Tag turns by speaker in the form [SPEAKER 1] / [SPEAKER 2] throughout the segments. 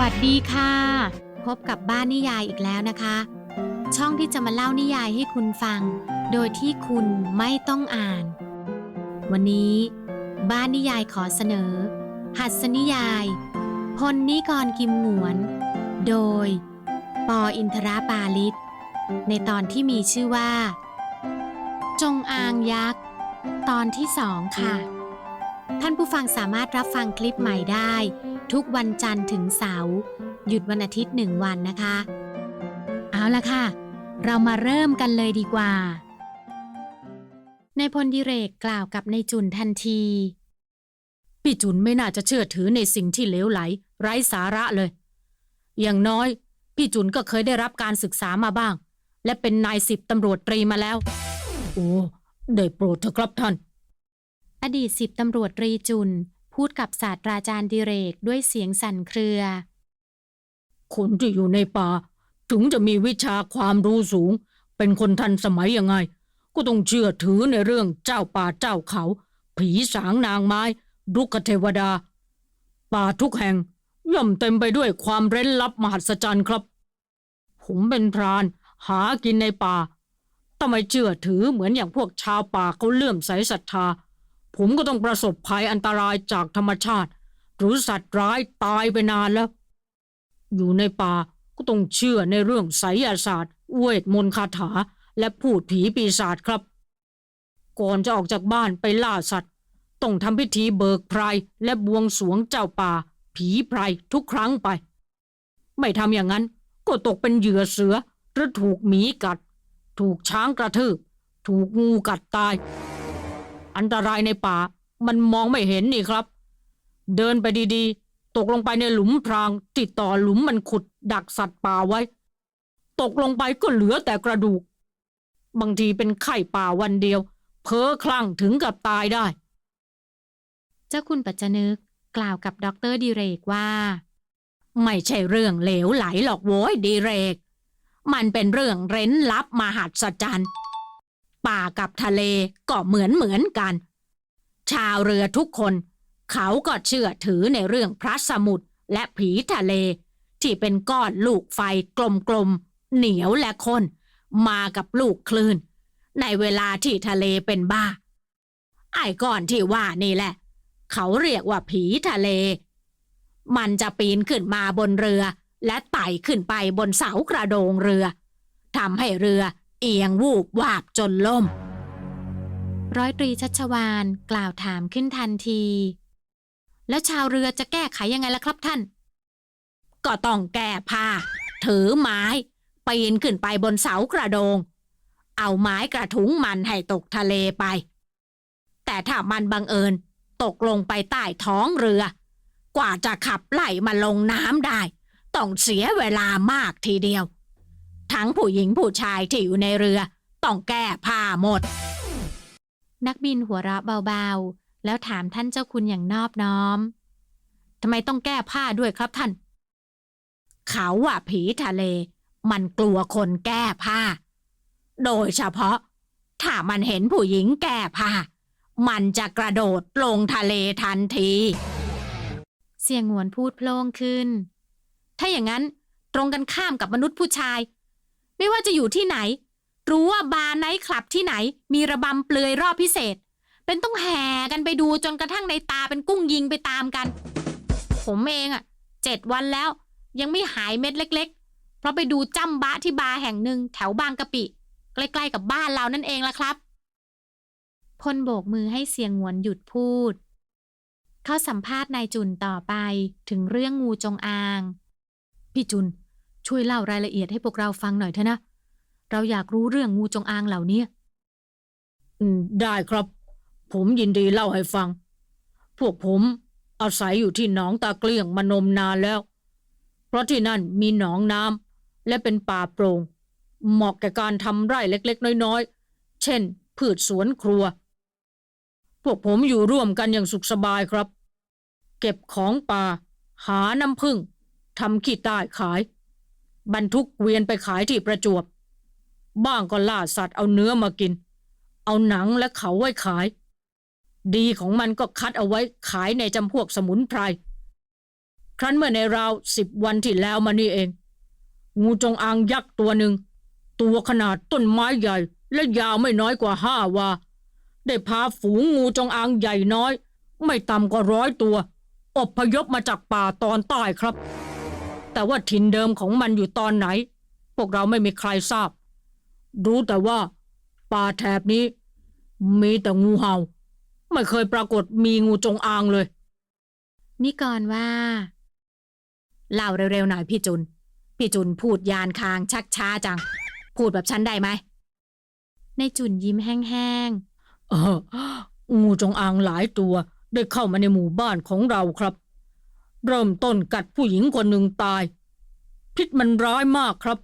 [SPEAKER 1] วัสดีค่ะ พบกับบ้านนิยายอีกแล้วนะคะ ช่องที่จะมาเล่านิยายให้คุณฟัง โดยที่คุณไม่ต้องอ่าน วันนี้ บ้านนิยายขอเสนอ หัสนิยายพลนิกรกิมหงวน โดย ปออินทราปาลิศในตอนที่มีชื่อว่า จงอางยักษ์ ตอนที่สองค่ะ ท่านผู้ฟังสามารถรับฟังคลิปใหม่ได้ ทุกวันจันทร์ถึงเสาร์หยุดวันอาทิตย์หนึ่งวันนะคะ เอาละค่ะ เรามาเริ่มกันเลยดีกว่า ในายพลดิเรกกล่าวกับในายจุนทันที พี่จุนไม่น่าจะเชื่อถือในสิ่งที่เลวไหล ไร้สาระเลย อย่างน้อย พี่จุนก็เคยได้รับการศึกษามาบ้าง และเป็นนายสิบตำรวจตรีมาแล้ว โอ้ได้โปรดเถอะครับท่าน อดีตสิบตำรวจตรีจุน พูดกับศาสตราจารย์ดิเรกด้วยเสียงสั่นเครือ คนที่อยู่ในป่า ถึงจะมีวิชาความรู้สูง เป็นคนทันสมัยยังไง ก็ต้องเชื่อถือในเรื่องเจ้าป่าเจ้าเขา ผีสางนางไม้รุกเทวดา ป่าทุกแห่ง ย่อมเต็มไปด้วยความเร้นลับมหัศจรรย์ครับ ผมเป็นพรานหากินในป่าทำไมเชื่อถือเหมือนอย่างพวกชาวป่าเขาเลื่อมใสศรัทธา ผมก็ต้องประสบภัยอันตรายจากธรรมชาติ หรือสัตว์ร้ายตายไปนานแล้ว อยู่ในป่าก็ต้องเชื่อในเรื่องไสยศาสตร์เวทมนต์คาถา และพูดผีปีศาจครับ ก่อนจะออกจากบ้านไปล่าสัตว์ ต้องทำพิธีเบิกไพรและบวงสรวงเจ้าป่า ผีไพรทุกครั้งไป ไม่ทำอย่างนั้นก็ตกเป็นเหยื่อเสือหรือถูกหมีกัด ถูกช้างกระทืบ ถูกงูกัดตาย อันตรายในป่า มันมองไม่เห็นนี่ครับ เดินไปดีๆ ตกลงไปในหลุมพรางติดต่อหลุมมันขุด ดักสัตว์ป่าไว้ ตกลงไปก็เหลือแต่กระดูก บางทีเป็นไข้ป่าวันเดียว เพ้อคลั่งถึงกับตายได้ เจ้าคุณปัจจนึกกล่าวกับดรดิเรกว่า ไม่ใช่เรื่องเหลวไหลหรอกโว้ยดิเรก มันเป็นเรื่องเร้นลับมหัศจรรย์ ป่ากับทะเลก็เหมือนเหมือนกัน ชาวเรือทุกคน เขาก็เชื่อถือในเรื่องพระสมุทรและผีทะเล ที่เป็นก้อนลูกไฟกลมๆ เหนียวและข้นมากับลูกคลื่น ในเวลาที่ทะเลเป็นบ้า ไอ้ก้อนที่ว่านี่แหละ เขาเรียกว่าผีทะเล มันจะปีนขึ้นมาบนเรือและไต่ขึ้นไปบนเสากระโดงเรือทำให้เรือ เอียงวูบวาบจนล่ม ร้อยตรีชัชวานกล่าวถามขึ้นทันที แล้วชาวเรือจะแก้ไขยังไงล่ะครับท่าน ก็ต้องแก้ผ้า ถือไม้ปีนขึ้นไปบนเสากระโดง เอาไม้กระทุ้งมันให้ตกทะเลไป แต่ถ้ามันบังเอิญตกลงไปใต้ท้องเรือ กว่าจะขับไล่มาลงน้ำได้ ต้องเสียเวลามากทีเดียว ทั้งผู้หญิงผู้ชายที่อยู่ในเรือ ต้องแก้ผ้าหมด นักบินหัวเราะเบาๆ แล้วถามท่านเจ้าคุณอย่างนอบน้อมทำไมต้องแก้ผ้าด้วยครับท่าน เขาว่าผีทะเล มันกลัวคนแก้ผ้า โดยเฉพาะ ถ้ามันเห็นผู้หญิงแก้ผ้า มันจะกระโดดลงทะเลทันที เสียงหวนพูดโพล่งขึ้น ถ้าอย่างนั้นตรงกันข้ามกับมนุษย์ผู้ชาย ไม่ว่าจะอยู่ที่ไหน รู้ว่าบาร์ไนท์คลับที่ไหน มีระบำเปลือยรอบพิเศษ เป็นต้องแห่กันไปดูจนกระทั่งในตาเป็นกุ้งยิงไปตามกัน ผมเองอะ่ะเจ็ดวันแล้ว ยังไม่หายเม็ดเล็ก ๆ เพราะไปดูจ้ำบะที่บาร์แห่งหนึ่งแถวบางกะปิ ใกล้ๆกับบ้านเรานั่นเองละครับพลโบกมือให้เสียงหวนหยุดพูด เขาสัมภาษณ์นายจุนต่อไปถึงเรื่องงูจงอาง พี่จุน ช่วยเล่ารายละเอียดให้พวกเราฟังหน่อยเถอะนะ เราอยากรู้เรื่องงูจงอางเหล่านี้ได้ครับ ผมยินดีเล่าให้ฟัง พวกผมอาศัยอยู่ที่หนองตาเกลี้ยงมานมนานแล้ว เพราะที่นั่นมีหนองน้ำและเป็นป่าโปร่งเหมาะแก่การทำไร่เล็ก ๆ น้อยๆ เช่น พืชสวนครัว พวกผมอยู่ร่วมกันอย่างสุขสบายครับ เก็บของป่า หาน้ำผึ้งทำขี้ใต้ขาย บรรทุกเวียนไปขายที่ประจวบ บ้างก็ล่าสัตว์เอาเนื้อมากิน เอาหนังและเขาไว้ขาย ดีของมันก็คัดเอาไว้ขายในจำพวกสมุนไพร
[SPEAKER 2] ครั้นเมื่อในราวสิบวันที่แล้วมานี่เอง งูจงอางยักษ์ตัวหนึ่ง ตัวขนาดต้นไม้ใหญ่ และยาวไม่น้อยกว่าห้าวา ได้พาฝูงงูจงอางใหญ่น้อย ไม่ต่ำกว่าร้อยตัว อบพยพมาจากป่าตอนใต้ครับ แต่ว่าถิ่นเดิมของมันอยู่ตอนไหน พวกเราไม่มีใครทราบ รู้แต่ว่า ป่าแถบนี้ มีแต่งูเห่า ไม่เคยปรากฏมีงูจงอางเลย
[SPEAKER 1] นิกรว่าเล่าเร็วๆหน่อยพี่จุน พี่จุนพูดยานคางชักช้าจัง พูดแบบฉันได้ไหม ในจุนยิ้มแห้ง
[SPEAKER 2] เอองูจงอางหลายตัว ได้เข้ามาในหมู่บ้านของเราครับ เริ่มต้นกัดผู้หญิงคนหนึ่งตาย พิษมันร้ายมากครับ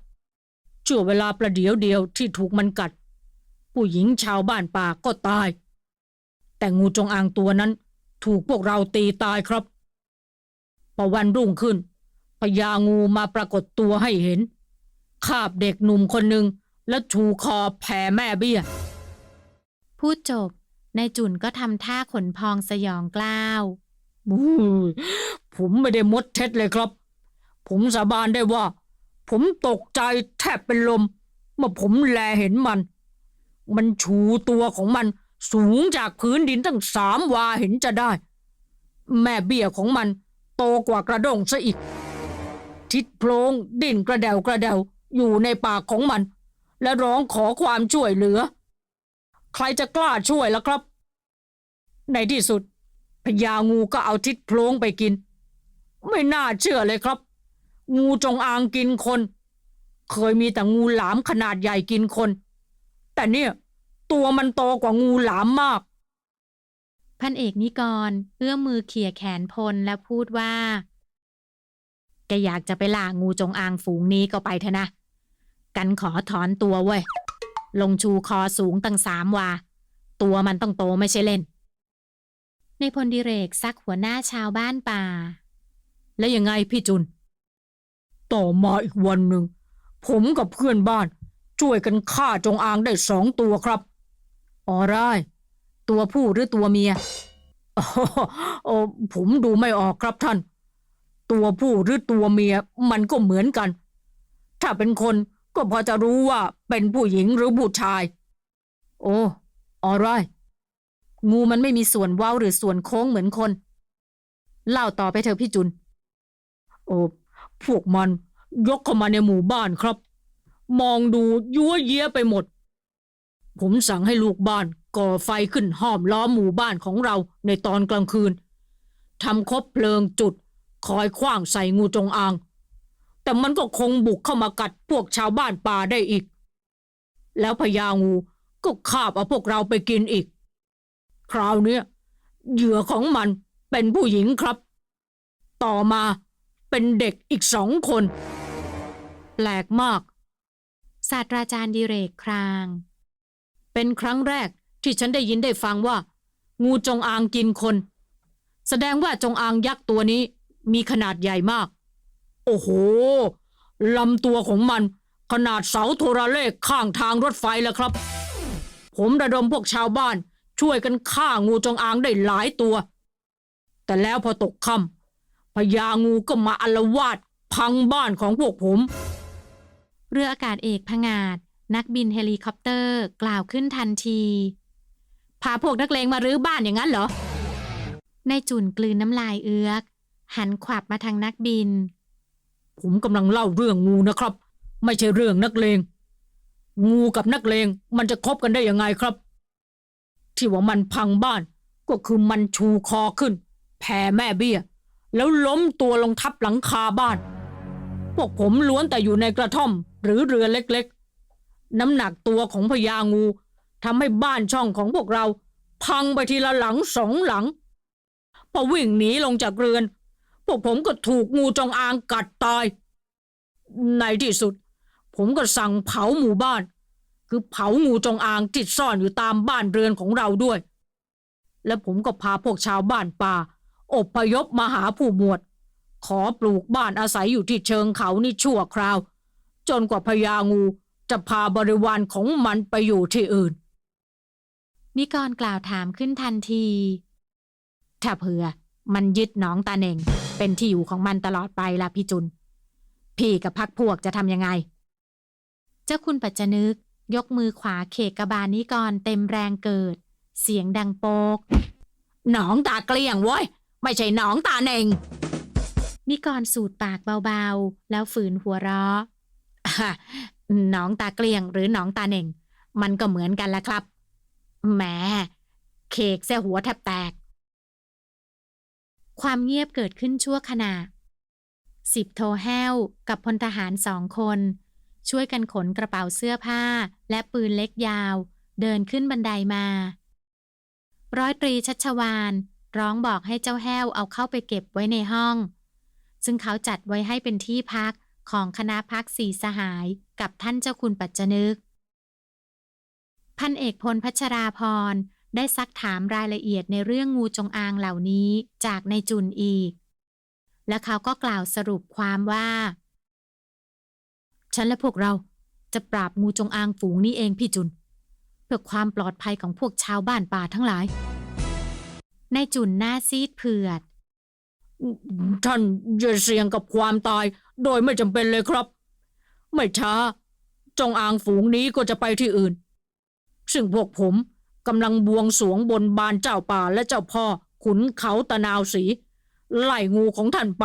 [SPEAKER 2] ชั่วเวลาประเดี๋ยวเดียวที่ถูกมันกัด ผู้หญิงชาวบ้านป่าก็ตาย แต่งูจงอางตัวนั้นถูกพวกเราตีตายครับพอวันรุ่งขึ้นพญางูมาปรากฏตัวให้เห็น คาบเด็กหนุ่มคนหนึ่งและชูคอแผ่แม่เบี้ย
[SPEAKER 1] พูดจบในจุนก็ทำท่าขนพองสยองกล้าว
[SPEAKER 2] ผมไม่ได้มดเท็จเลยครับ ผมสาบานได้ว่า ผมตกใจแทบเป็นลม เมื่อผมแลเห็นมัน มันชูตัวของมันสูงจากพื้นดินตั้งสามวาเห็นจะได้ แม่เบี้ยของมันโตกว่ากระด้งซะอีก ทิดโพลงดิ้นกระเดวกระเดวอยู่ในปากของมัน และร้องขอความช่วยเหลือ ใครจะกล้าช่วยล่ะครับ ในที่สุด ญางูก็เอาทิศโพลงไปกิน ไม่น่าเชื่อเลยครับ งูจงอางกินคน เคยมีแต่งูหลามขนาดใหญ่กินคน แต่เนี่ย ตัวมันโตกว่างูหลามมาก
[SPEAKER 1] พันเอกนิกร เอื้อมมือเขี่ยแขนพลและพูดว่าแกอยากจะไปล่างูจงอางฝูงนี้ก็ไปเถอะนะ กันขอถอนตัวเว้ย ลงชูคอสูงตั้งสามวา ตัวมันต้องโตไม่ใช่เล่น ในพลดิเรกซักหัวหน้าชาวบ้านป่า
[SPEAKER 2] แล้วยังไงพี่จุน ต่อมาอีกวันหนึ่ง ผมกับเพื่อนบ้าน ช่วยกันฆ่าจงอางได้สองตัวครับอ๋อได้ตัวผู้หรือตัวเมียอ๋อออผมดูไม่ออกครับท่าน ตัวผู้หรือตัวเมียมันก็เหมือนกัน ถ้าเป็นคนก็พอจะรู้ว่าเป็นผู้หญิงหรือผู้ชาย โอ้ออไร งูมันไม่มีส่วนเว้าหรือส่วนโค้งเหมือนคน เล่าต่อไปเถอะพี่จุน โอ้พวกมันยกเข้ามาในหมู่บ้านครับ มองดูยั่วเยี้ยไปหมด ผมสั่งให้ลูกบ้านก่อไฟขึ้นห้อมล้อมหมู่บ้านของเราในตอนกลางคืนทำคบเพลิงจุด คอยคว้างใส่งูจงอาง แต่มันก็คงบุกเข้ามากัดพวกชาวบ้านป่าได้อีก แล้วพญางูก็คาบเอาพวกเราไปกินอีก คราวเนี้ยเหยื่อของมันเป็นผู้หญิงครับ ต่อมาเป็นเด็กอีกสองคน แปลกมาก
[SPEAKER 1] ศาสตราจารย์ดิเรกคราง
[SPEAKER 2] เป็นครั้งแรกที่ฉันได้ยินได้ฟังว่า งูจงอางกินคน แสดงว่าจงอางยักษ์ตัวนี้มีขนาดใหญ่มาก โอ้โหลำตัวของมันขนาดเสาโทรเลขข้างทางรถไฟแล้วครับ ผมระดมพวกชาวบ้าน ช่วยกันฆ่างูจงอางได้หลายตัว แต่แล้วพอตกค่ำพญางูก็มาอารวาดพังบ้านของพวกผม
[SPEAKER 1] เรืออากาศเอกพงาด นักบินเฮลิคอปเตอร์กล่าวขึ้นทันที พาพวกนักเลงมารื้อบ้านอย่างนั้นเหรอ ในายจุนกลืนน้ำลายเอื้อกหันขวับมาทางนักบิน
[SPEAKER 2] ผมกำลังเล่าเรื่องงูนะครับ ไม่ใช่เรื่องนักเลง งูกับนักเลงมันจะคบกันได้ยังไงครับ ที่ว่ามันพังบ้าน ก็คือมันชูคอขึ้น แผ่แม่เบี้ย แล้วล้มตัวลงทับหลังคาบ้าน พวกผมล้วนแต่อยู่ในกระท่อม หรือเรือเล็กๆ น้ำหนักตัวของพญางูทำให้บ้านช่องของพวกเรา พังไปทีละหลังสองหลัง พอวิ่งหนีลงจากเรือน พวกผมก็ถูกงูจงอางกัดตาย ในที่สุด ผมก็สั่งเผาหมู่บ้าน คือเผางูจงอางที่ซ่อนอยู่ตามบ้านเรือนของเราด้วย และผมก็พาพวกชาวบ้านป่า อบพยพมาหาผู้หมวด ขอปลูกบ้านอาศัยอยู่ที่เชิงเขานี่ชั่วคราว จนกว่าพญางูจะพาบริวารของมันไปอยู่ที่อื่น
[SPEAKER 1] นิกรกล่าวถามขึ้นทันที ถ้าเผื่อ มันยึดหน้องตาเน่ง
[SPEAKER 2] เป็นที่อยู่ของมันตลอดไปล่ะพี่จุน พี่กับพักพวกจะทำยังไง
[SPEAKER 1] เจ้าคุณปัจจนึก ยกมือขวาเขกกระบาลนิกรเต็มแรงเกิด เสียงดังโปก
[SPEAKER 2] หนองตาเกลี้ยงเว้ย ไม่ใช่หนองตาเน่ง
[SPEAKER 1] นิกรสูดปากเบาๆ แล้วฝืนหัวเราะ
[SPEAKER 2] อะหนองตาเกลี้ยงหรือหนองตาเน่ง มันก็เหมือนกันแหละครับ แหมเคกเสียหัวแทบแตก
[SPEAKER 1] ความเงียบเกิดขึ้นชั่วขณะสิบโทแห้วกับพลทหารสองคน ช่วยกันขนกระเป๋าเสื้อผ้า และปืนเล็กยาว เดินขึ้นบันไดมา ร้อยตรีชัชวานร้องบอกให้เจ้าแห้วเอาเข้าไปเก็บไว้ในห้อง ซึ่งเขาจัดไว้ให้เป็นที่พักของคณะพักสีสหายกับท่านเจ้าคุณปัจจนึก พันเอกพลพัชราพรได้ซักถามรายละเอียดในเรื่องงูจงอางเหล่านี้จากนายจุนอีก และเขาก็กล่าวสรุปความว่า ฉันและพวกเราจะปราบงูจงอางฝูงนี้เองพี่จุน เพื่อความปลอดภัยของพวกชาวบ้านป่าทั้งหลายนายจุนหน้าซีดเผือด
[SPEAKER 2] ท่านอย่าเสี่ยงกับความตาย โดยไม่จำเป็นเลยครับ ไม่ช้า จงอางฝูงนี้ก็จะไปที่อื่น ซึ่งพวกผมกำลังบวงสรวงบนบานเจ้าป่าและเจ้าพ่อ ขุนเขาตะนาวสี ไล่งูของท่านไป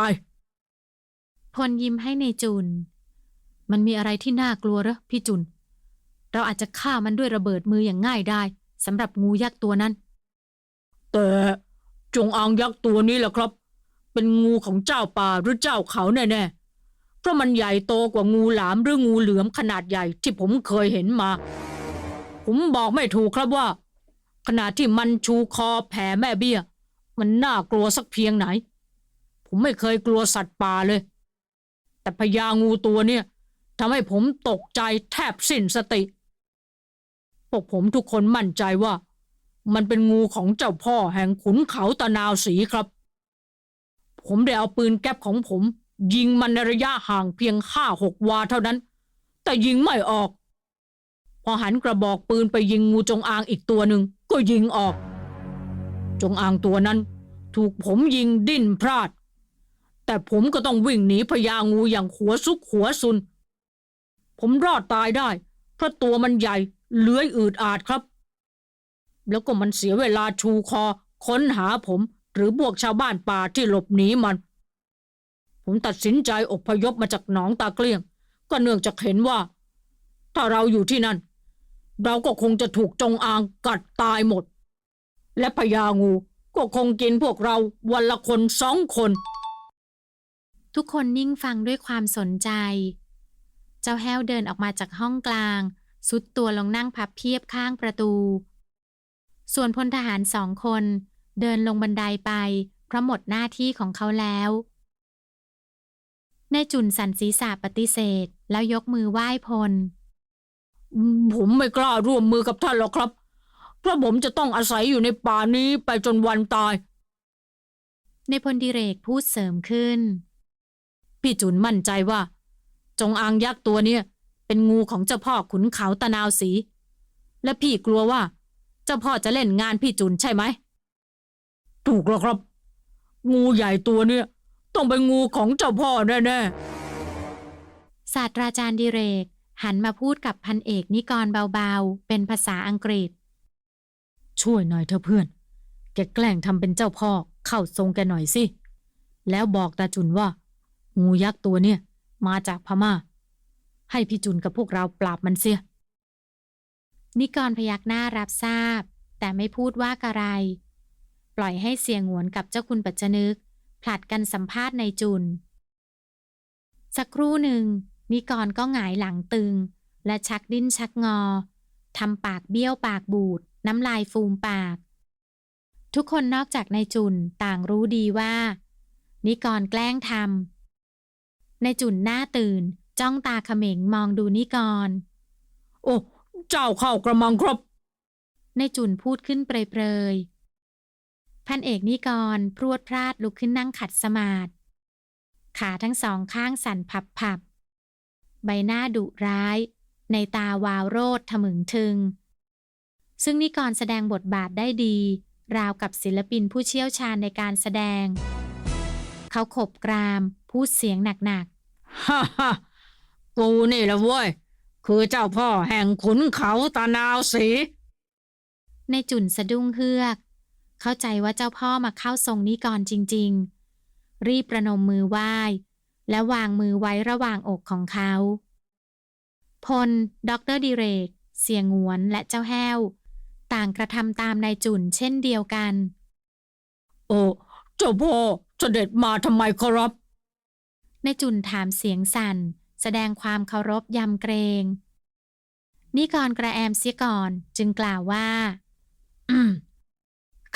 [SPEAKER 1] พลยิ้มให้ในายจุน มันมีอะไรที่น่ากลัวเหรอพี่จุน เราอาจจะฆ่ามันด้วยระเบิดมืออย่างง่ายได้สำหรับงูยักษ์ตัวนั้น
[SPEAKER 2] แต่จงอางยักษ์ตัวนี้แหละครับ เป็นงูของเจ้าป่าหรือเจ้าเขาแน่ๆ เพราะมันใหญ่โตกว่างูหลามหรืองูเหลือมขนาดใหญ่ที่ผมเคยเห็นมา ผมบอกไม่ถูกครับว่า ขณะที่มันชูคอแผ่แม่เบี้ย มันน่ากลัวสักเพียงไหน ผมไม่เคยกลัวสัตว์ป่าเลย แต่พญางูตัวเนี่ย ทำให้ผมตกใจแทบสิ้นสติ พวกผมทุกคนมั่นใจว่า มันเป็นงูของเจ้าพ่อแห่งขุนเขาตะนาวสีครับ ผมได้เอาปืนแก๊ปของผม ยิงมันในระยะห่างเพียงห้าหกวาเท่านั้น แต่ยิงไม่ออก พอหันกระบอกปืนไปยิงงูจงอางอีกตัวหนึ่งก็ยิงออก จงอางตัวนั้น ถูกผมยิงดิ้นพลาด แต่ผมก็ต้องวิ่งหนีพญางูอย่างหัวซุกหัวซุน ผมรอดตายได้ เพราะตัวมันใหญ่เลื้อยอืดอาดครับ แล้วก็มันเสียเวลาชูคอ ค้นหาผม หรือพวกชาวบ้านป่าที่หลบหนีมัน ผมตัดสินใจอพยพมาจากหนองตาเกลี้ยง ก็เนื่องจากเห็นว่า ถ้าเราอยู่ที่นั่น เราก็คงจะถูกจงอางกัดตายหมด และพญางูก็คงกินพวกเราวันละคนสองคน
[SPEAKER 1] ทุกคนนิ่งฟังด้วยความสนใจ เจ้าแห้วเดินออกมาจากห้องกลาง สุดตัวลงนั่งพับเพียบข้างประตู ส่วนพลทหารสองคน เดินลงบันไดไป เพราะหมดหน้าที่ของเขาแล้วนายจุนสันศีรษะปฏิเสธ แล้วยกมือไหว้พล
[SPEAKER 2] ผมไม่กล้าร่วมมือกับท่านหรอกครับ เพราะผมจะต้องอาศัยอยู่ในป่านี้ไปจนวันตาย
[SPEAKER 1] ในพลดิเรกพูดเสริมขึ้น
[SPEAKER 2] พี่จุนมั่นใจว่า จงอางยักษ์ตัวเนี้ยเป็นงูของเจ้าพ่อขุนเขาตะนาวสี และพี่กลัวว่า เจ้าพ่อจะเล่นงานพี่จุนใช่ไหม ถูกแล้วครับ งูใหญ่ตัวเนี้ยต้องเป็นงูของเจ้าพ่อแน่ๆ
[SPEAKER 1] ศาสตราจารย์ดิเรก หันมาพูดกับพันเอกนิกรเบาๆ เป็นภาษาอังกฤษ
[SPEAKER 2] ช่วยหน่อยเถอะเพื่อน แกแกล้งทำเป็นเจ้าพ่อเข้าทรงแกหน่อยสิ แล้วบอกตาจุนว่า งูยักษ์ตัวเนี่ย มาจากพม่า ให้พี่จุนกับพวกเราปราบมันเสีย
[SPEAKER 1] นิกรพยักหน้ารับทราบ แต่ไม่พูดว่าอะไร ปล่อยให้เสียงหวนกับเจ้าคุณปัจจนึก ผลัดกันสัมภาษณ์ในจุน สักครู่หนึ่ง นิกรก็หงายหลังตึง และชักดิ้นชักงอทำปากเบี้ยวปากบูด น้ำลายฟูมปาก ทุกคนนอกจากนายจุนต่างรู้ดีว่า นิกรแกล้งทำ นายจุนหน้าตื่น จ้องตาเขม็งมองดูนิกร
[SPEAKER 2] โอ้เจ้าเข้ากระมังครับ
[SPEAKER 1] ในจุนพูดขึ้นเปรยๆพันเอกนิกรพรวดพลาดลุกขึ้นนั่งขัดสมาธิขาทั้งสองข้างสั่นพับพับๆใบหน้าดุร้าย ในตาวาวโรดทะมึงทึง ซึ่งนิกรแสดงบทบาทได้ดี ราวกับศิลปินผู้เชี่ยวชาญในการแสดง เขาขบกราม พูดเสียงหนัก
[SPEAKER 2] ฮ่าฮ่ากูนี่แหละเว้ย คือเจ้าพ่อแห่งขุนเขาตานาวสี
[SPEAKER 1] ๆในจุนสะดุ้งเฮือก เข้าใจว่าเจ้าพ่อมาเข้าทรงนิกรจริง ๆ รีบประนมมือไหว้ และวางมือไว้ระหว่างอกของเขา พลดอกเตอรดิเรก เสียงหวนและเจ้าแห้ว ต่างกระทำตามนายจุนเช่นเดียวกัน
[SPEAKER 2] โอ้ เจ้าพ่อเสด็จมาทำไมครับ
[SPEAKER 1] ในจุนถามเสียงสั่น แสดงความเคารพยำเกรง นิกรกระแอมเสียก่อนจึงกล่าวว่า
[SPEAKER 2] อืม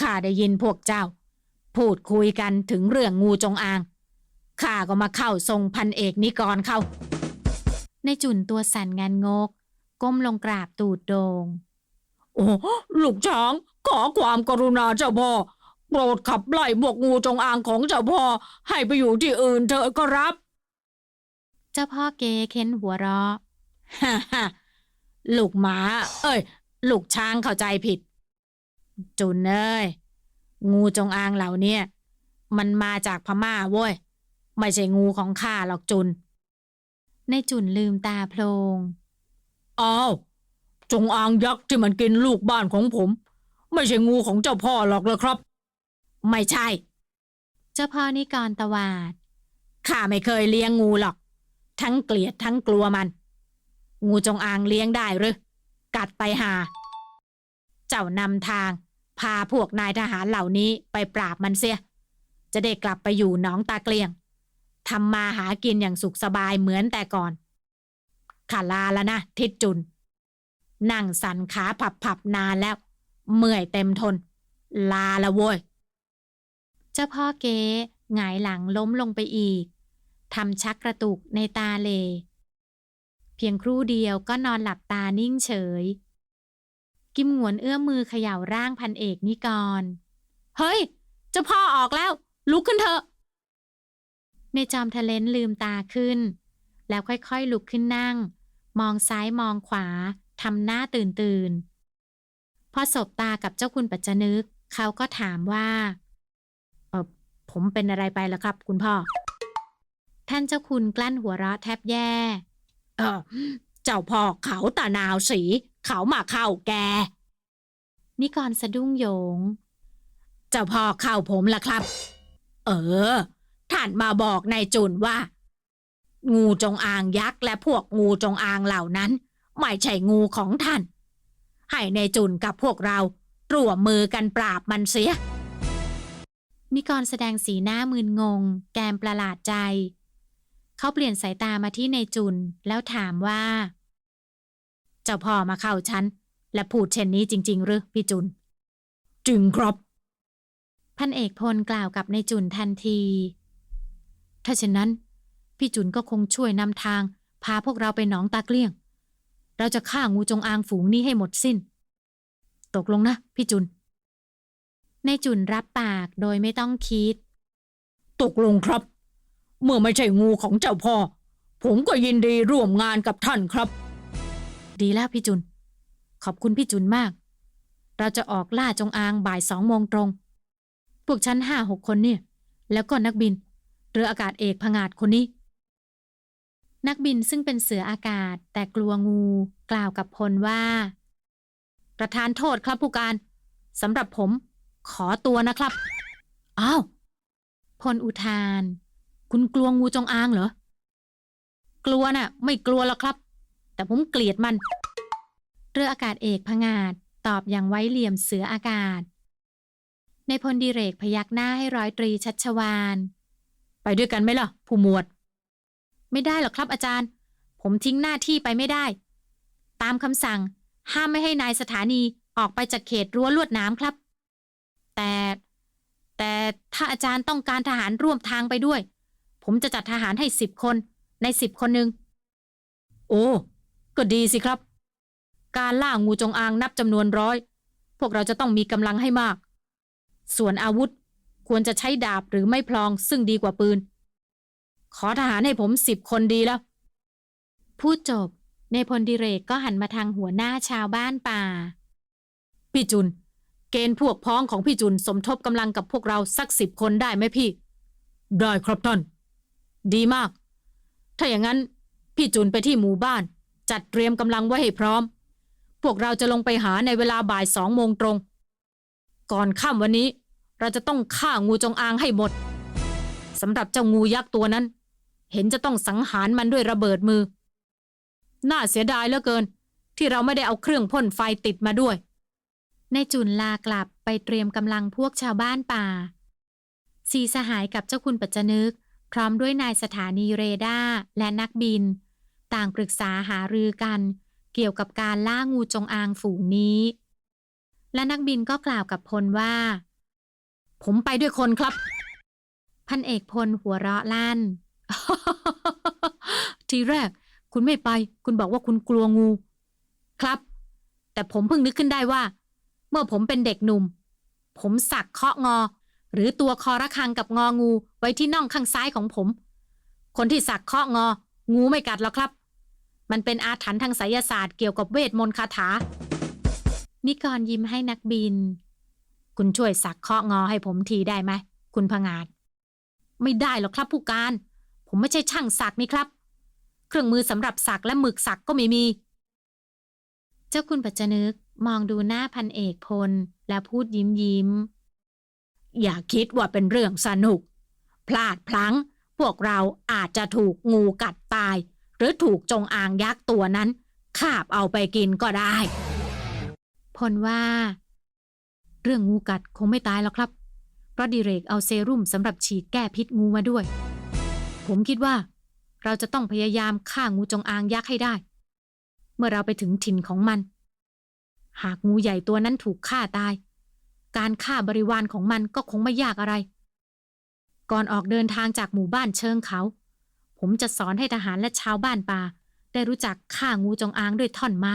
[SPEAKER 2] ข้าได้ยินพวกเจ้า พูดคุยกันถึงเรื่องงูจงอาง ข้าก็มาเข้าทรงพันเอกนิกรเข้า
[SPEAKER 1] ในจุนตัวสั่นงานงก ก้มลงกราบตูดโดง
[SPEAKER 2] โอ้ ลูกช้างขอความกรุณาเจ้าพ่อ โปรดขับไล่พวกงูจงอางของเจ้าพ่อให้ไปอยู่ที่อื่นเถอะก็รับ
[SPEAKER 1] เจ้าพ่อเกเค้นหัวเราะ
[SPEAKER 2] ฮ่าฮ่าลูกหมา เอ้ย ลูกช้างเข้าใจผิด จุนเอ้ยงูจงอางเหล่าเนี้ยมันมาจากพม่าเว้ย ไม่ใช่งูของข้าหรอกจุน
[SPEAKER 1] ในจุนลืมตาโพลง
[SPEAKER 2] อ้าวจงอางยักษ์ที่มันกินลูกบ้านของผม ไม่ใช่งูของเจ้าพ่อหรอกเลยครับ ไม่ใช่
[SPEAKER 1] เจ้าพ่อนิกรตวาด
[SPEAKER 2] ข้าไม่เคยเลี้ยงงูหรอก ทั้งเกลียดทั้งกลัวมัน งูจงอางเลี้ยงได้หรือ กัดไปหา เจ้านำทาง พาพวกนายทหารเหล่านี้ไปปราบมันเสีย จะได้กลับไปอยู่หนองตาเกลียงทำมาหากินอย่างสุขสบายเหมือนแต่ก่อนข้าลาแล้วนะทิดจุน นั่งสันขาผับผับๆนานแล้ว เมื่อยเต็มทน ลาละโว้ย
[SPEAKER 1] เจ้าพ่อเก๋หงายหลังล้มลงไปอีกทำชักกระตุกในตาเล เพียงครู่เดียวก็นอนหลับตานิ่งเฉย กิมหงวนเอื้อมมือเขย่าร่างพันเอกนิกร
[SPEAKER 2] เฮ้ย เจ้าพ่อออกแล้ว ลุกขึ้นเถอะ
[SPEAKER 1] ในจอมทะเลนลืมตาขึ้น แล้วค่อยๆลุกขึ้นนั่ง มองซ้ายมองขวาทำหน้าตื่นตื่นพอสบตากับเจ้าคุณปัจจนึก เขาก็ถามว่า
[SPEAKER 2] ผมเป็นอะไรไปล่ะครับ คุณพ่อ
[SPEAKER 1] ท่านเจ้าคุณกลั้นหัวเราะแทบแย่
[SPEAKER 2] เออเจ้าพ่อเขาตานาวสี เขามาเข้าแก
[SPEAKER 1] นิกรสะดุ้งโยง
[SPEAKER 2] เจ้าพ่อเข้าผมล่ะครับ เออ ท่านมาบอกนายจุนว่า งูจงอางยักษ์และพวกงูจงอางเหล่านั้น ไม่ใช่งูของท่าน ให้นายจุนกับพวกเราร่วมมือกันปราบมันเสีย
[SPEAKER 1] นิกรแสดงสีหน้ามึนงง แกมประหลาดใจ เขาเปลี่ยนสายตามาที่ในจุน แล้วถามว่า
[SPEAKER 2] เจ้าพ่อมาเข้าฉัน และพูดเช่นนี้จริง ๆ หรือพี่จุน จริงครับ
[SPEAKER 1] พันเอกพลกล่าวกับในจุนทันที ถ้าเช่นนั้น พี่จุนก็คงช่วยนำทาง พาพวกเราไปหนองตาเกลี้ยง เราจะฆ่างูจงอางฝูงนี้ให้หมดสิ้น ตกลงนะ พี่จุน ในจุนรับปากโดยไม่ต้องคิด
[SPEAKER 2] ตกลงครับ เมื่อไม่ใช่งูของเจ้าพ่อ ผมก็ยินดีร่วมงานกับท่านครับ
[SPEAKER 1] ดีแล้วพี่จุน ขอบคุณพี่จุนมาก เราจะออกล่าจงอางบ่ายสองโมงตรง พวกฉันห้าหกคนเนี่ย แล้วก็นักบิน เรืออากาศเอกผงาดคนนี้ นักบินซึ่งเป็นเสืออากาศแต่กลัวงูกล่าวกับพลว่า ประธานโทษครับผู้การสำหรับผม ขอตัวนะครับ อ้าว พลอุทาน คุณกลัวงูจงอางเหรอ กลัวน่ะ ไม่กลัวหรอกครับ แต่ผมเกลียดมัน เรืออากาศเอกพงาดตอบอย่างไว้เหลี่ยมเสืออากาศ ในพลดีเรกพยักหน้าให้ร้อยตรีชัชวาน
[SPEAKER 2] ไปด้วยกันไหมล่ะ ผู้หมวด
[SPEAKER 1] ไม่ได้หรอกครับอาจารย์ ผมทิ้งหน้าที่ไปไม่ได้ ตามคำสั่ง ห้ามไม่ให้นายสถานีออกไปจากเขตรั้วลวดน้ำครับ แต่ แต่ถ้าอาจารย์ต้องการทหารร่วมทางไปด้วย ผมจะจัดทหารให้สิบคนในสิบคนหนึ่ง
[SPEAKER 2] โอ้ก็ดีสิครับ การล่างูจงอางนับจำนวนร้อย พวกเราจะต้องมีกำลังให้มาก ส่วนอาวุธควรจะใช้ดาบหรือไม่พลองซึ่งดีกว่าปืน ขอทหารให้ผมสิบคนดีแล้ว
[SPEAKER 1] พูดจบ ในพลดิเรกก็หันมาทางหัวหน้าชาวบ้านป่า
[SPEAKER 2] พี่จุน เกณฑ์พวกพ้องของพี่จุนสมทบกำลังกับพวกเราสักสิบคนได้ไหมพี่ ได้ครับท่าน ดีมาก ถ้าอย่างนั้น พี่จุนไปที่หมู่บ้าน จัดเตรียมกำลังไว้ให้พร้อม พวกเราจะลงไปหาในเวลาบ่ายสองโมงตรง ก่อนค่ำวันนี้ เราจะต้องฆ่างูจงอางให้หมดสำหรับเจ้างูยักษ์ตัวนั้น เห็นจะต้องสังหารมันด้วยระเบิดมือ น่าเสียดายเหลือเกิน ที่เราไม่ได้เอาเครื่องพ่นไฟติดมาด้วย
[SPEAKER 1] ในจุนลากลับไปเตรียมกำลังพวกชาวบ้านป่า สีสหายกับเจ้าคุณปัจจนึก พร้อมด้วยนายสถานีเรดาร์และนักบิน ต่างปรึกษาหารือกัน เกี่ยวกับการล่างูจงอางฝูงนี้ และนักบินก็กล่าวกับพลว่า
[SPEAKER 2] ผมไปด้วยคนครับ
[SPEAKER 1] พันเอกพลหัวเราะลั่น
[SPEAKER 2] ทีแรก คุณไม่ไป คุณบอกว่าคุณกลัวงู ครับ แต่ผมเพิ่งนึกขึ้นได้ว่า เมื่อผมเป็นเด็กหนุ่ม ผมสักเคาะงอ หรือตัวคอระคังกับงองูไว้ที่น่องข้างซ้ายของผม คนที่สักเคาะงอ งูไม่กัดหรอกครับ มันเป็นอาถรรพ์ทางไสยศาสตร์เกี่ยวกับเวทมนต์คาถา
[SPEAKER 1] นิกรยิ้มให้นักบิน
[SPEAKER 2] คุณช่วยสักเคาะงอให้ผมทีได้ไหม คุณพงาด ไม่ได้หรอกครับผู้การ ผมไม่ใช่ช่างสักนี่ครับ เครื่องมือสำหรับสักและหมึกสักก็ไม่มี
[SPEAKER 1] เจ้าคุณปัจจนึก มองดูหน้าพันเอกพล แล้วพูดยิ้มยิ้ม
[SPEAKER 2] อย่าคิดว่าเป็นเรื่องสนุก พลาดพลั้ง พวกเราอาจจะถูกงูกัดตาย หรือถูกจงอางยักษ์ตัวนั้นคาบเอาไปกินก็ได้
[SPEAKER 1] พลว่า เรื่องงูกัดคงไม่ตายหรอกครับ เพราะดิเรกเอาเซรุ่มสำหรับฉีดแก้พิษงูมาด้วย ผมคิดว่า เราจะต้องพยายามฆ่างูจงอางยักษ์ให้ได้ เมื่อเราไปถึงถิ่นของมัน หากงูใหญ่ตัวนั้นถูกฆ่าตาย การฆ่าบริวารของมันก็คงไม่ยากอะไร ก่อนออกเดินทางจากหมู่บ้านเชิงเขา ผมจะสอนให้ทหารและชาวบ้านป่า ได้รู้จักฆ่างูจงอางด้วยท่อนไม้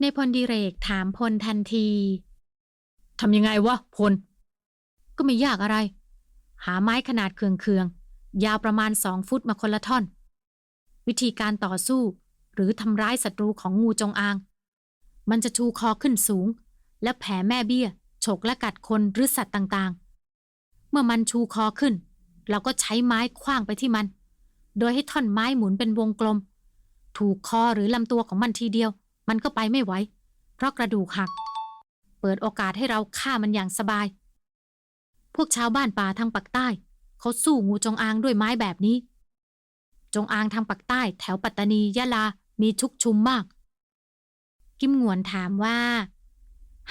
[SPEAKER 1] ในพลดิเรกถามพลทันที
[SPEAKER 2] ทำยังไงวะพล
[SPEAKER 1] ก็ไม่ยากอะไร หาไม้ขนาดเคืองๆยาวประมาณสองฟุตมาคนละท่อน วิธีการต่อสู้หรือทำร้ายศัตรูของงูจงอาง มันจะชูคอขึ้นสูง และแผ่แม่เบี้ย ฉกและกัดคนหรือสัตว์ต่างๆ เมื่อมันชูคอขึ้น เราก็ใช้ไม้คว้างไปที่มัน โดยให้ท่อนไม้หมุนเป็นวงกลม ถูกคอหรือลำตัวของมันทีเดียว มันก็ไปไม่ไหว เพราะกระดูกหัก เปิดโอกาสให้เราฆ่ามันอย่างสบาย พวกชาวบ้านป่าทางปากใต้ เขาสู้งูจงอางด้วยไม้แบบนี้ จงอางทางปากใต้ แถวปัตตานียะลามีชุกชุมมาก กิมงวนถามว่า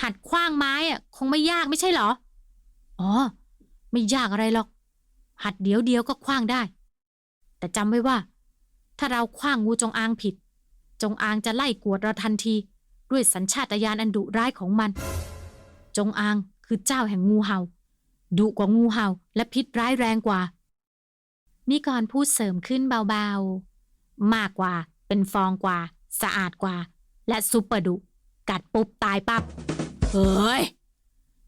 [SPEAKER 1] หัดคว้างไม้อะคงไม่ยากไม่ใช่เหรอ อ๋อ ไม่ยากอะไรหรอก หัดเดียวเดียวก็คว้างได้ แต่จำไว้ว่า ถ้าเราคว้างงูจงอางผิด จงอางจะไล่กวดเราทันที ด้วยสัญชาตญาณอันดุร้ายของมัน จงอางคือเจ้าแห่งงูเห่าดุกว่างูเห่าและพิษร้ายแรงกว่า นิกรพูดเสริมขึ้นเบาๆ มากกว่า เป็นฟองกว่า สะอาดกว่า และซุปเปอร์ดุ กัดปุ๊บตายปับ๊บ
[SPEAKER 2] เฮ้ย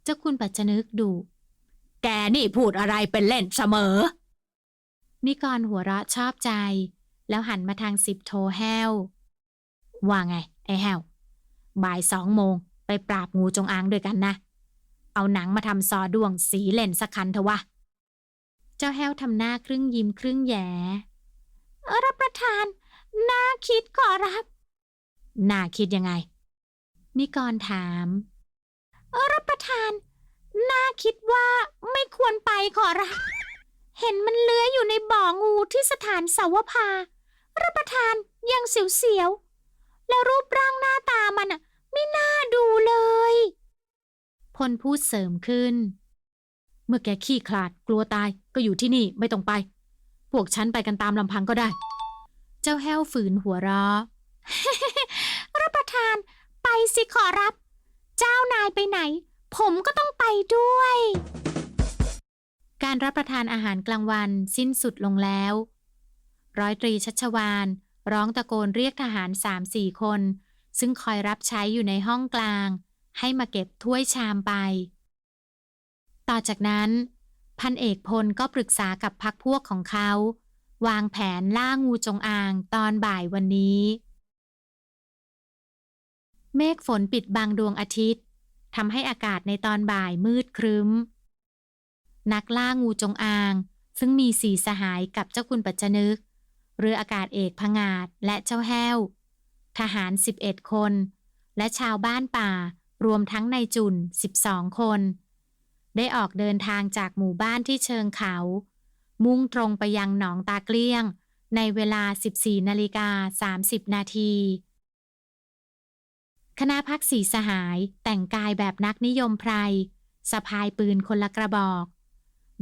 [SPEAKER 1] เจ้าคุณปัจจนึกดุ
[SPEAKER 2] แกนี่พูดอะไรเป็นเล่นเสมอ
[SPEAKER 1] นิกรหัวเราะชอบใจ แล้วหันมาทางสิบโทแห้ว ว่าไง ไอ้แห้ว บ่ายสองโมงไปปราบงูจงอางด้วยกันนะ เอาหนังมาทำซอดวงสีเล่นสักคันเถอะวะ เจ้าแห้วทำหน้าครึ่งยิ้มครึ่งแย่รับประทาน น่าคิดขอรับ น่าคิดยังไง นิกรถามรับประทาน น่าคิดว่าไม่ควรไปขอรับเห็นมันเลื้อยอยู่ในบ่องูที่สถานเสาวภา รับประทานยังเสียวๆ แล้วรูปร่างหน้าตามันอะไม่น่าดูเลย พลพูดเสริมขึ้น เมื่อแกขี้ขลาดกลัวตายก็อยู่ที่นี่ไม่ต้องไป พวกฉันไปกันตามลำพังก็ได้ เจ้าแห้วฝืนหัวเราะ รับประทาน ไปสิขอรับ เจ้านายไปไหน ผมก็ต้องไปด้วย การรับประทานอาหารกลางวันสิ้นสุดลงแล้ว ร้อยตรีชัชวาน ร้องตะโกนเรียกทหารสามสี่คน ซึ่งคอยรับใช้อยู่ในห้องกลาง ให้มาเก็บถ้วยชามไป ต่อจากนั้น พันเอกพลก็ปรึกษากับพักพวกของเขา วางแผนล่างูจงอางตอนบ่ายวันนี้ เมฆฝนปิดบังดวงอาทิตย์ทำให้อากาศในตอนบ่ายมืดครึ้ม นักล่างูจงอาง ซึ่งมีสีสหายกับเจ้าคุณปัจจนึก เรืออากาศเอกพงาดและเจ้าแห้ว ทหาร11คน และชาวบ้านป่ารวมทั้งนายจุน12คน ได้ออกเดินทางจากหมู่บ้านที่เชิงเขา มุ่งตรงไปยังหนองตาเกลี้ยง ในเวลา 14นาฬิกา30 นาที คณะพักสีสหายแต่งกายแบบนักนิยมไพรสะพายปืนคนละกระบอก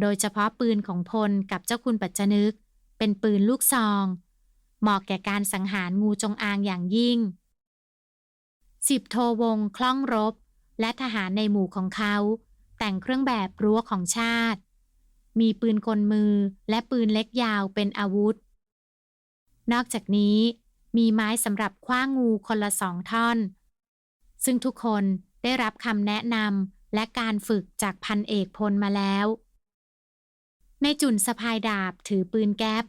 [SPEAKER 1] โดยเฉพาะปืนของพลกับเจ้าคุณปัจจนึก เป็นปืนลูกซอง เหมาะแก่การสังหารงูจงอางอย่างยิ่ง สิบโทวงคล่องรบ และทหารในหมู่ของเขา แต่งเครื่องแบบรั้วของชาติ มีปืนกลมือและปืนเล็กยาวเป็นอาวุธ นอกจากนี้มีไม้สำหรับคว้างงูคนละสองท่อน ซึ่งทุกคนได้รับคำแนะนำและการฝึกจากพันเอกพลมาแล้ว ในจุนสะพายดาบถือปืนแก๊ป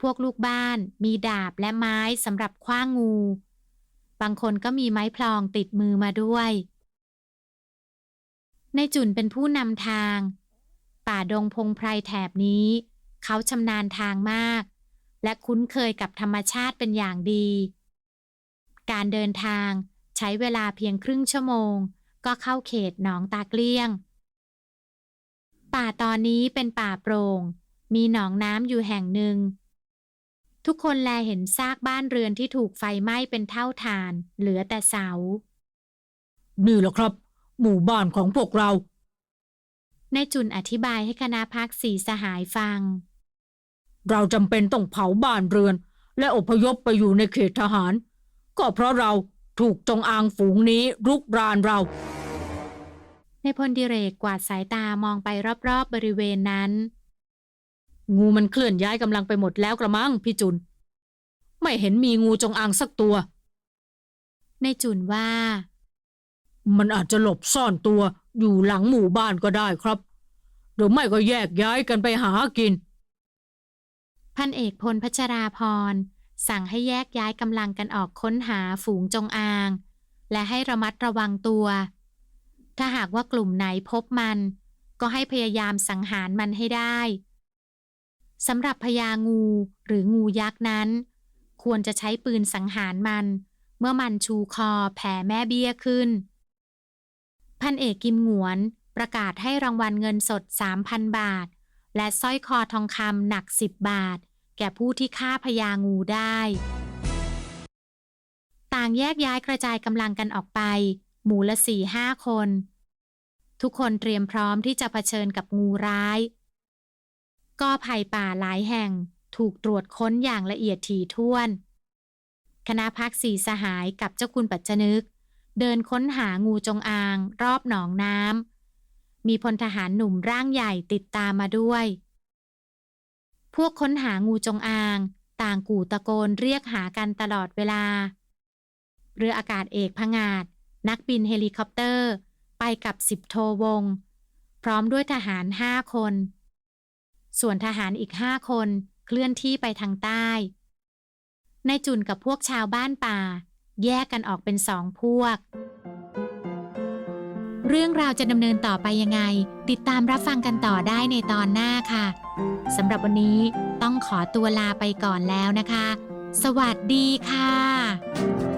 [SPEAKER 1] พวกลูกบ้านมีดาบและไม้สำหรับคว้างงู บางคนก็มีไม้พลองติดมือมาด้วย ในจุนเป็นผู้นำทาง ป่าดงพงไพรแถบนี้ เขาชำนาญทางมาก และคุ้นเคยกับธรรมชาติเป็นอย่างดี การเดินทาง ใช้เวลาเพียงครึ่งชั่วโมง ก็เข้าเขตหนองตาเกลี้ยง ป่าตอนนี้เป็นป่าโปร่ง มีหนองน้ำอยู่แห่งหนึ่ง ทุกคนแลเห็นซากบ้านเรือนที่ถูกไฟไหม้เป็นเท่าฐาน เหลือแต่เสา
[SPEAKER 2] นี่แหละครับ หมู่บ้านของพวกเรา
[SPEAKER 1] ในจุนอธิบายให้คณะพักสีสหายฟัง
[SPEAKER 2] เราจำเป็นต้องเผาบ้านเรือน และอพยพไปอยู่ในเขตทหาร ก็เพราะเรา ถูกจงอางฝูงนี้รุกรานเรา
[SPEAKER 1] ในพลดิเรกกวาดสายตามองไปรอบๆบบริเวณนั้น
[SPEAKER 2] งูมันเคลื่อนย้ายกำลังไปหมดแล้วกระมังพี่จุน ไม่เห็นมีงูจงอางสักตัว
[SPEAKER 1] ในจุนว่า
[SPEAKER 2] มันอาจจะหลบซ่อนตัวอยู่หลังหมู่บ้านก็ได้ครับหรือไม่ก็แยกย้ายกันไปหากิน
[SPEAKER 1] พันเอกพลพัชราพร สั่งให้แยกย้ายกำลังกันออกค้นหาฝูงจงอาง และให้ระมัดระวังตัว ถ้าหากว่ากลุ่มไหนพบมัน ก็ให้พยายามสังหารมันให้ได้สำหรับพญางูหรืองูยักษ์นั้น ควรจะใช้ปืนสังหารมัน เมื่อมันชูคอแผ่แม่เบี้ยขึ้น พันเอกกิมหงวนประกาศให้รางวัลเงินสด 3,000 บาท และสร้อยคอทองคำหนัก 10 บาท แก่ผู้ที่ฆ่าพญางูได้ ต่างแยกย้ายกระจายกำลังกันออกไป หมู่ละสี่ห้าคน ทุกคนเตรียมพร้อมที่จะเผชิญกับงูร้ายก็ภัยป่าหลายแห่งถูกตรวจค้นอย่างละเอียดถี่ถ้วน คณะพักสีสหายกับเจ้าคุณปัจจนึก เดินค้นหางูจงอาง รอบหนองน้ำมีพลทหารหนุ่มร่างใหญ่ติดตามมาด้วย พวกค้นหางูจงอาง ต่างกู่ตะโกนเรียกหากันตลอดเวลา เรืออากาศเอกพงาด นักบินเฮลิคอปเตอร์ ไปกับสิบโทวง พร้อมด้วยทหารห้าคน ส่วนทหารอีกห้าคนเคลื่อนที่ไปทางใต้ในายจุนกับพวกชาวบ้านป่า แยกกันออกเป็นสองพวก เรื่องราวจะดำเนินต่อไปยังไง ติดตามรับฟังกันต่อได้ในตอนหน้าค่ะสำหรับวันนี้ต้องขอตัวลาไปก่อนแล้วนะคะ สวัสดีค่ะ